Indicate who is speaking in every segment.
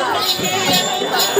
Speaker 1: Obrigada.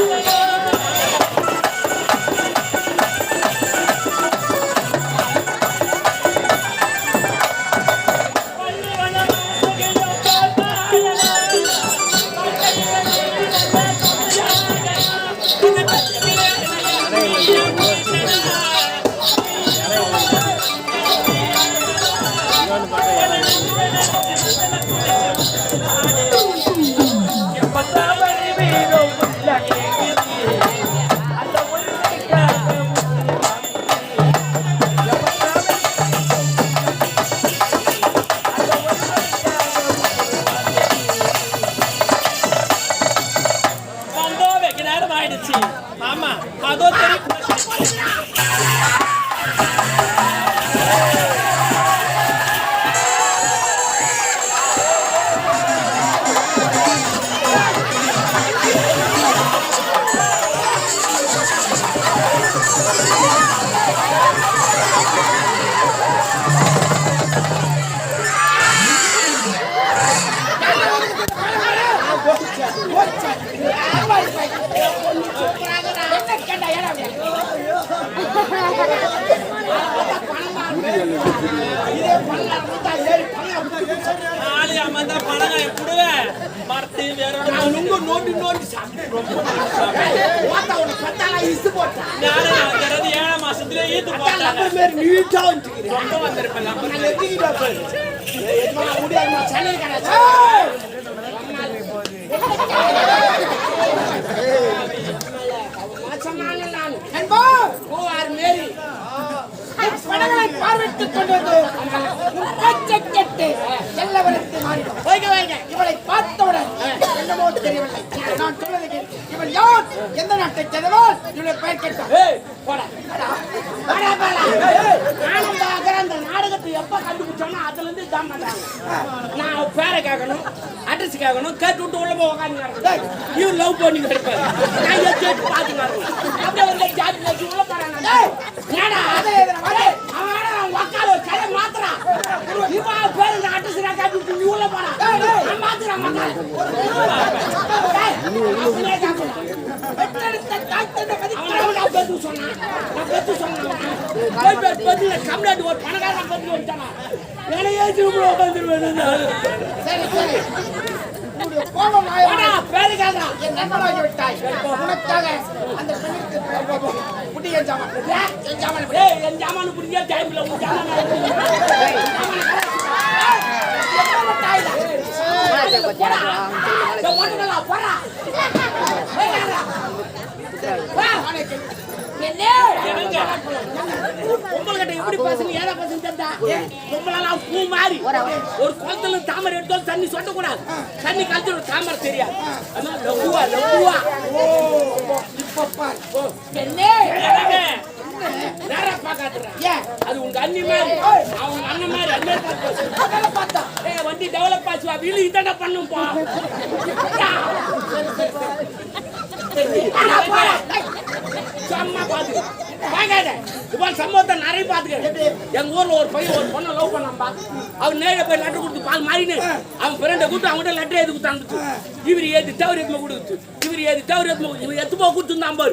Speaker 1: நோண்டி நோண்டி சாப்பிட்டேன் ஓத்தா உன்னை பத்தாளா இசு போட்டேன்
Speaker 2: ஞானம் வந்துறது ஏழாம் மாசத்துல ஈத்து போட்டாங்க
Speaker 1: நீட்டா வந்துக்கிறேன் படங்களை பார்வையிட்டுக் கொண்டு வந்து உன் பேச்சை கேட்டு வைக வைக இவளை பார்த்தவுடன் என்னமோ தெரியவில்லை. நான் சொல்வதை கேள். இவள் யார்? எந்த நாட்டை சேர்ந்தவள் இவளை பெயர் பார்க்கிறேன் அந்த நாடகத்தை எப்ப கண்டுபிடிச்சோன்னா அதுல இருந்து பண்றாங்க நான் பேரை கேட்கணும் அட்ரஸ் கேட்கணும் கேட்டு விட்டு உள்ள போய் உட்காந்து இவன் லவ் பண்ணி கிடைப்பாரு. நான் இதை கேட்டு பார்த்துக்காரு அப்படியே வந்து ஜாதி உள்ள போறாங்க உக்கால கதை மாத்துறான் இவன் பேரு இந்த கேட்டு விட்டு நீ உள்ள போறான் நான் மாத்துறான் மக்கள். அப்படியே கேட்கணும் பெற்றெடுத்த தாய் தந்தை மதிக்கிறவன் நான் பெத்து சொன்னான். நான் பெத்து சொன்னான். போய் பெத்து பெத்துல கம்ப்ளைண்ட் ஒரு பணக்காரன் பெத்து வந்துட்டானா. என்னையே திரும்ப உட்காந்துருவேன் சரி சரி. உன்னுடைய கோபம் ஆயிரம் பேரு கேட்கறான் என் நண்பனாகி விட்டாய். உனக்காக அந்த பெண்ணுக்கு புடி என் ஜாமான் என் ஜாமான். ஏய், என் ஜாமான் புடிங்க டைம்ல உன் ஜாமான் எப்படி. ஒரு குளத்துல தாமரை எடுத்தோம் தண்ணி சொட்ட கூடாது தண்ணி கழிச்சு தாமரை தெரியாது. அது உங்க அண்ணி மாதிரி அவங்க அண்ணன் மாதிரி அது பார்த்தா வண்டி டெவலப் ஆச்சு வீடு இதான பண்ணும்பா செம்ம பாத்துக்க பாத்து
Speaker 3: பார்க்காத இப்போ சம்பவத்தை நிறைய பாத்துக்க எங்க ஊர்ல ஒரு பையன் ஒரு பொண்ணை லவ் பண்ணாம்பா அவன் நேரில் போய் லெட்டர் கொடுத்து பால் மாறினு அவன் ஃப்ரெண்டை கொடுத்து அவங்ககிட்ட லெட்டர் எழுதி கொடுத்தாங்க இவர் ஏதி தவறு எத்துமா கொடுத்து. தவறு எத்துமா இவர் எத்து போக கொடுத்துருந்தான் பாரு.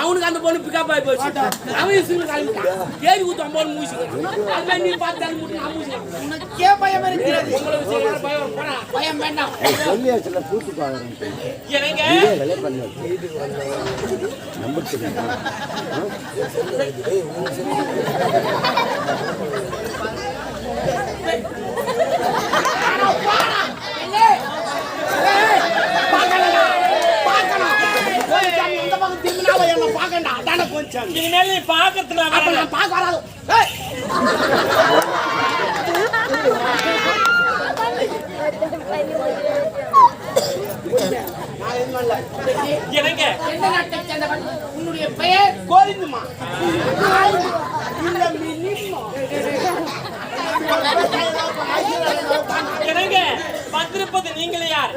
Speaker 3: அவனுக்கு அந்த பொண்ணு பிக்கப் ஆகி போச்சு. அவன் சின்ன கிளம்பிட்டான் ஏதி கொடுத்து அவன் மூசிக்கிறேன் அது மாதிரி நீ பார்த்து முட்டு நான் மூசிக்கிறேன்
Speaker 1: உனக்கே பயம் இருக்கிறது.
Speaker 3: பயம்?
Speaker 1: வேண்டாம்
Speaker 4: சொல்லியாச்சுல பூத்து
Speaker 2: எனக்கு
Speaker 4: வேலை தெரியுமா
Speaker 1: பார்க்கணும் இந்த பக்கம் திரும்பினா அவன் என்ன பார்க்கண்டா அதான கொஞ்சம்
Speaker 2: இனிமேல் நீ பாக்கிறதுக்கு நான்
Speaker 1: அப்ப. நான் பார்க்க வராது. ஏய், நான் என்ன இல்ல.
Speaker 2: எனக்கு
Speaker 3: எந்த நாட்டை சேர்ந்தவன்? உன்னுடைய பெயர்?
Speaker 1: கோவிந்துமா இந்த மினிமா
Speaker 2: எனக்கு வந்திருப்பது நீங்களே யார்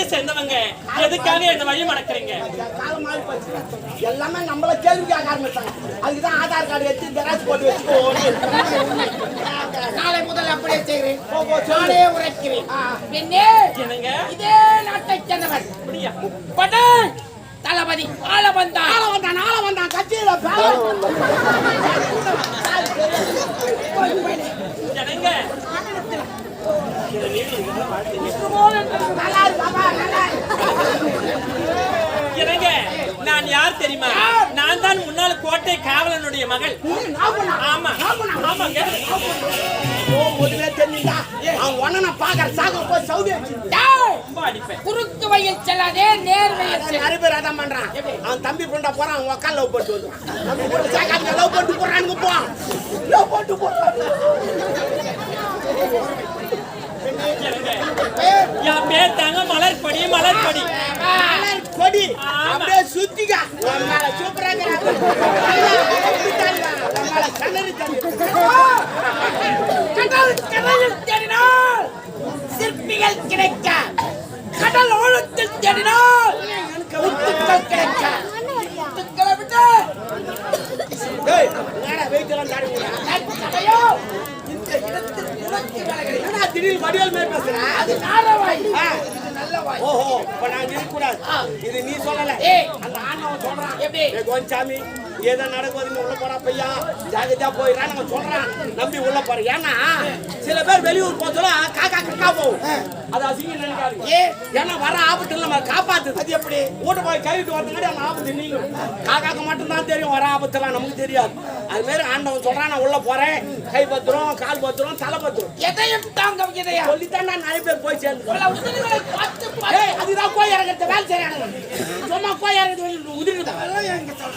Speaker 2: நாட்டை சேர்ந்தவங்க. எதுக்காக என்ன வழி மடக்குறீங்க.
Speaker 1: எல்லாமே நம்மள கேள்வி கேட்க ஆரம்பிச்சாங்க அதுக்குதான் ஆதார் கார்டு எடுத்து ஜெராக்ஸ் போட்டு வச்சுக்கோ
Speaker 3: நாளை முதல் அப்படியே செய்கிறேன். நானே உரைக்கிறேன்.
Speaker 2: என்னங்க?
Speaker 3: இதே நாட்டை சேர்ந்தவன்
Speaker 2: அப்படியா?
Speaker 3: படன் தளபதி ஆள வந்தான்
Speaker 1: ஆள வந்தான் ஆள வந்தான் கட்சியில பேர
Speaker 2: என்னங்க
Speaker 1: நல்லா இருக்கு பாப்பா நல்லா இருக்கு
Speaker 2: என்னங்க நான் யார் தெரியுமா நான் தான் முன்னாள் கோட்டை காவலனுடைய மகள். ஆமா. ஆமாங்க
Speaker 1: அவன் பாக்குற சாக போய் சவுதி
Speaker 3: குறுக்கு வயல் செல்லாதே நேர் வயல் செல்.
Speaker 1: நிறைய பேர் அதான் பண்றான். அவன் தம்பி ஃப்ரெண்டா போறான் அவன் உக்கால் லவ் போட்டு வருவான். லவ் போட்டு போறானுங்க போ லவ் போட்டு போறான்
Speaker 2: என்னங்க என் பேர் தாங்க மலர்படி மலர்படி
Speaker 1: மலர் கொடி
Speaker 2: ஆமா.
Speaker 1: அப்படியே சுத்திக்க உன் மேல சூப்பரா இருக்கிறாங்க. உன் மேல கண்ணறி தண்ணி.
Speaker 3: கடல் கடலில் தேடினால் சிற்பிகள் கிடைக்க கடல் தேடினால் முத்துக்கள் கிடைக்க முத்துக்களை விட்டு இந்த இடத்தில் அது நாரவாய்
Speaker 1: ஓஹோ, இப்ப நான் இருக்கக்கூடாது. இது நீ சொல்லல. அந்த ஆண்டவன் சொல்றான்.
Speaker 3: எப்படி?
Speaker 1: ஏய், ஏதோ நடக்குதுன்னு உள்ள போறா பையா. ஜாகிரதையா போயிடறான் நம்ம சொல்றான். நம்பி உள்ள போற ஏன்னா சில பேர் வெளியூர் போச்சல காக்கா கக்கா போகும். அது அசிங்கம் நினைக்காதீங்க.
Speaker 3: ஏ?
Speaker 1: ஏன்னா வர ஆபத்துல நம்ம காப்பாத்துது. அது எப்படி? வீட்டு போய் கைவிட்டு வரதுனாடி அந்த ஆபத்து நீங்க காக்காக்கு மட்டும்தான் தெரியும் வர ஆபத்துலாம் நமக்கு தெரியாது. அது மாதிரி ஆண்டவன் சொல்றான் நான் உள்ள போறேன். கை பத்திரம் கால் பத்திரம் தலை பத்திரம்.
Speaker 3: எதையும் தாங்கும் இதையா
Speaker 1: சொல்லித்தான் நான் நிறைய பேர் போய் சேர்ந்து அதுதான் கோய் இறங்குறது வேலை செய்யறாங்க சும்மா கோய் இறங்குறது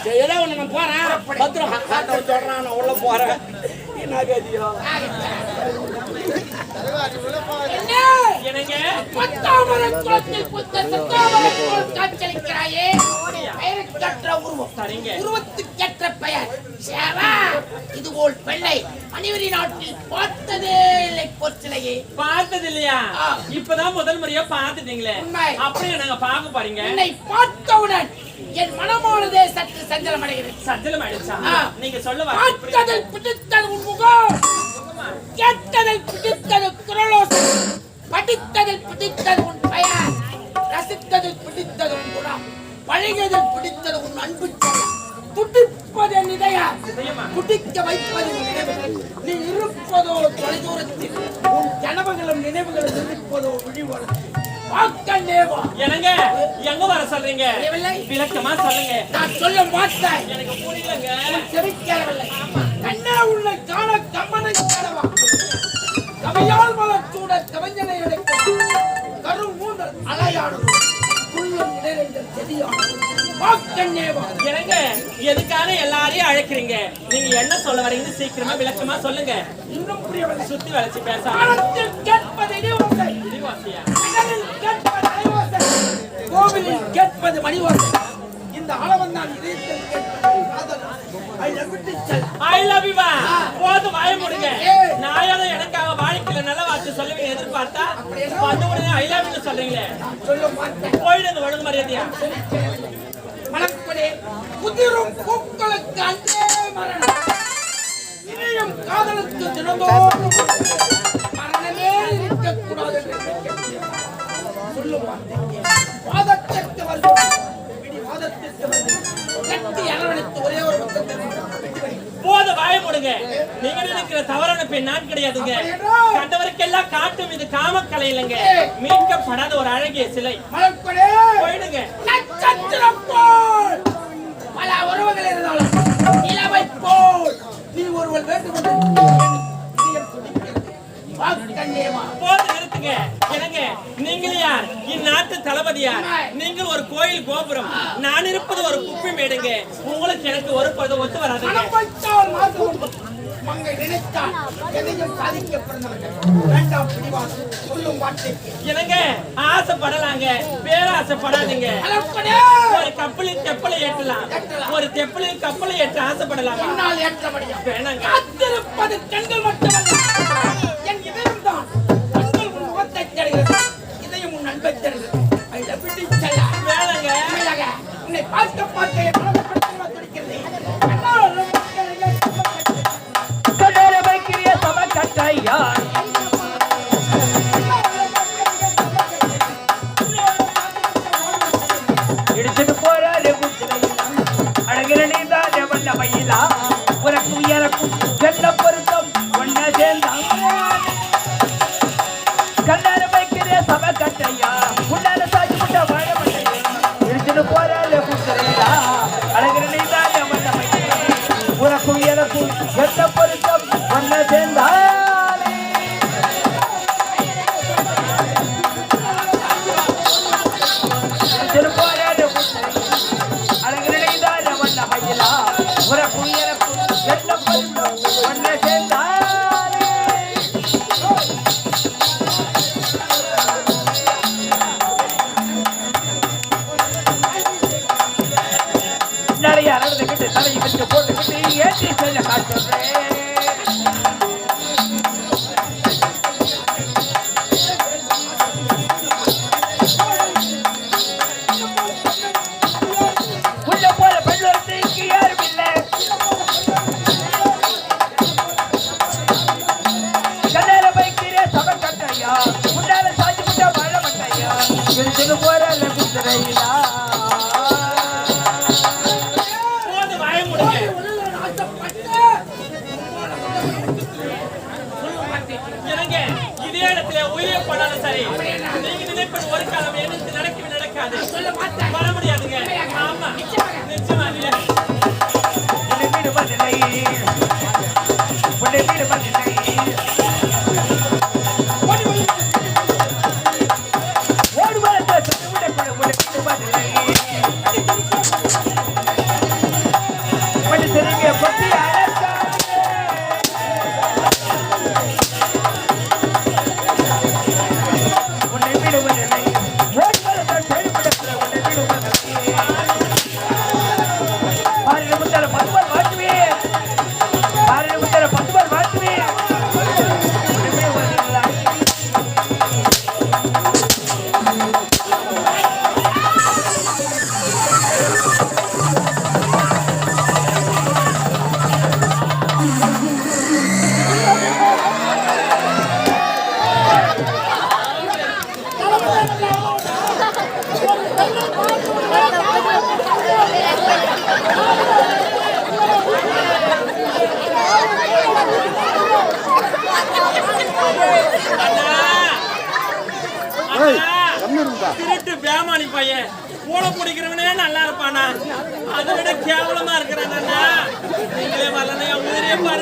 Speaker 1: சரி, ஏதோ ஒண்ணு நான் போறேன் பத்திரம் சொல்றான் நான் உள்ள போறேன். என்ன கதியோ?
Speaker 3: உருவத்துக்கேற்ற பெயர். சேவா இது போல் பெண்ணை மணிவரி நாட்டில் பார்த்ததே இல்லை பொற்சிலையே
Speaker 2: பார்த்தது இல்லையா. இப்பதான் முதல் முறையா பார்த்துட்டீங்களே. அப்படியே நாங்க பார்க்க போறீங்க.
Speaker 3: என்னை பார்த்தவுடன் என் மனமானதே சற்று
Speaker 2: சஞ்சலம் ஆயிடுச்சா
Speaker 3: ஆ.
Speaker 2: நீங்க சொல்ல
Speaker 3: பார்த்ததில் பிடித்தது உன் முகம். கேட்டதில் பிடித்தது குரலோசை படித்ததில் பிடித்தது உன் பெயர் ரசித்ததில் பிடித்தது உன் குணம் பழகியதில் பிடித்தது உன் அன்பு. துடிப்பது இதயமா? துடிக்க வைப்பது நீ இருப்பதோ தொலைதூரத்தில் உன் கனவுகளும் நினைவுகளும் இருப்பதோ வாக்கண்ணேவா
Speaker 2: என்னங்க? எங்க வர சொல்றீங்க. விளக்கமா சொல்லுங்க.
Speaker 3: நான் சொல்ல மாட்டேன்
Speaker 2: எனக்கு புரியலங்க.
Speaker 3: தெரிவிக்கவில்லை. கண்ணே உன்னை காண கம்மனை காணவா கவையால் மலர் சூட கவிஞனை எடுக்கும் கரு மூன்றல் அலையாடும் உள்ளம் நிறைந்த செடியாடும் வாக்கண்ணேவா
Speaker 2: என்னங்க எதுக்காக எல்லாரையும் அழைக்கிறீங்க? நீங்க என்ன சொல்ல வரீங்கன்னு சீக்கிரமா விளக்கமா சொல்லுங்க.
Speaker 3: இன்னும் புரியவில்லை.
Speaker 2: சுத்தி வளைச்சு
Speaker 3: காலத்தில் கேட்பது கோவிலில் கேட்பது மணிவோசை. இந்த அளவன் தான் இதயத்தில் கேட்பது காதல் ஐ லவ் யூ
Speaker 2: போதும் வாய எனக்காக வாழ்க்கையில நல்ல வார்த்தை சொல்லுவீங்க எதிர்பார்த்தா? வந்த உடனே ஐ love you சொல்றீங்களே. போயிடுங்க ஒழுங்கு மரியாதையா.
Speaker 3: குதிரும் பூக்களுக்கு அன்றே மரணம். இனியும் காதலுக்கு தினந்தோறும் மரணமே இருக்கக்கூடாது வாதத்திற்கு வாதத்திற்கு
Speaker 2: வாய நீங்க நினைக்கிற தவறான பெண் நான் கிடையாதுங்க. கண்டவருக்கெல்லாம் காட்டும் இது காமக்கலை இல்லைங்க மீட்கப்படாத ஒரு அழகிய சிலை. போயிடுங்க.
Speaker 3: நட்சத்திரம் போல். பல உறவுகள் இருந்தாலும் நிலவை போல். நீ ஒருவள் வேண்டும் என்று.
Speaker 2: போது நிறுத்துங்க. என்னங்க? நீங்கள் யார் இந்நாட்டு தளபதி யார் நீங்கள் ஒரு கோயில் கோபுரம் நான் இருப்பது ஒரு குப்பை மேடுங்க. உங்களுக்கு எனக்கு ஒரு பதம் ஒத்து
Speaker 3: வார்த்தைக்கு.
Speaker 2: என்னங்க? ஆசைப்படலாங்க. பேராசைப்படாதீங்க ஒரு கப்பலில் தெப்பலை ஏற்றலாம். ஒரு தெப்பலில் கப்பலை ஏற்ற ஆசைப்படலாமா? வேணாங்க.
Speaker 3: கண்கள் மட்டுமல்ல. என் இதயம் தான். கண்கள் உன் முகத்தை
Speaker 5: to play. நடந்துக்கிட்டு போட்டு ஏற்றி செல்ல காட்டுறேன்.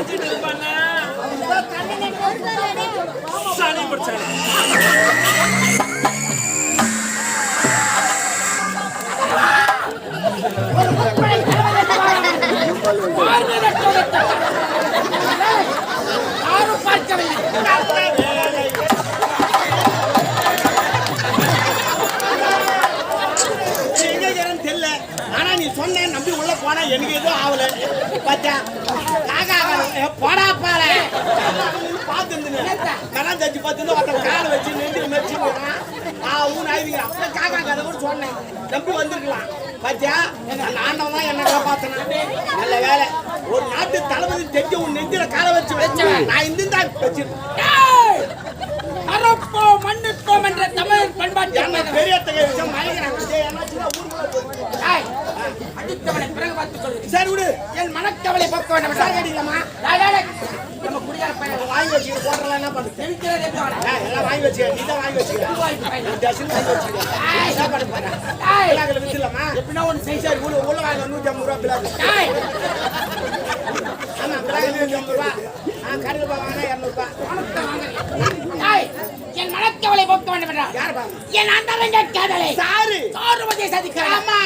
Speaker 2: உயிரையே பறிச்சிட்டு இருப்பானா
Speaker 1: பாத்தியா? காக்கா போடா பால பார்த்து கரம் தச்சு பார்த்து ஒருத்தன் காலை வச்சு நின்று மெச்சு ஆ ஊன் ஆயுதிங்க அப்ப காக்கா கதை கூட சொன்னேன். நம்பி வந்திருக்கலாம். பாத்தியா? அந்த ஆண்டவன் தான் என்ன காப்பாத்தனா நல்ல வேலை. ஒரு நாட்டு தளபதி தெரிஞ்ச உன் நெஞ்சில கால வச்சு
Speaker 3: வச்சவன்.
Speaker 1: நான் இந்த தான் வச்சிருக்கேன்
Speaker 3: டேய்! அறப்போம் மன்னிப்போம் என்ற தமிழ் பண்பாட்டு
Speaker 1: பெரிய வச்சா மயங்கிறாங்க.
Speaker 3: அடித்தவனை பிறகு பார்த்துக் கொள்கிறேன்.
Speaker 1: சரி விடு.
Speaker 3: என் மனக்கவலை போக்க வேண்டும்.
Speaker 1: சார்.
Speaker 3: நம்ம குடியார பையன்
Speaker 1: வாங்கி போடுறலாம் என்ன பண்ணுறது? எல்லாம் வாங்கி நீ தான் வாங்கி வாங்கி வித்துலாமா
Speaker 3: எப்படின்னா
Speaker 1: உள்ள வாங்க நூற்றி ஐம்பது ரூபா நூற்றி ஐம்பது ஆ கடையில் வாங்கினா இரநூறுபா.
Speaker 3: என் மனக்கவலை போக்க வேண்டும் என்றார் என் அந்தரங்க காதலை
Speaker 1: சாரு.
Speaker 3: சாருமதி சதிக்கிறார்.
Speaker 1: ஆமா.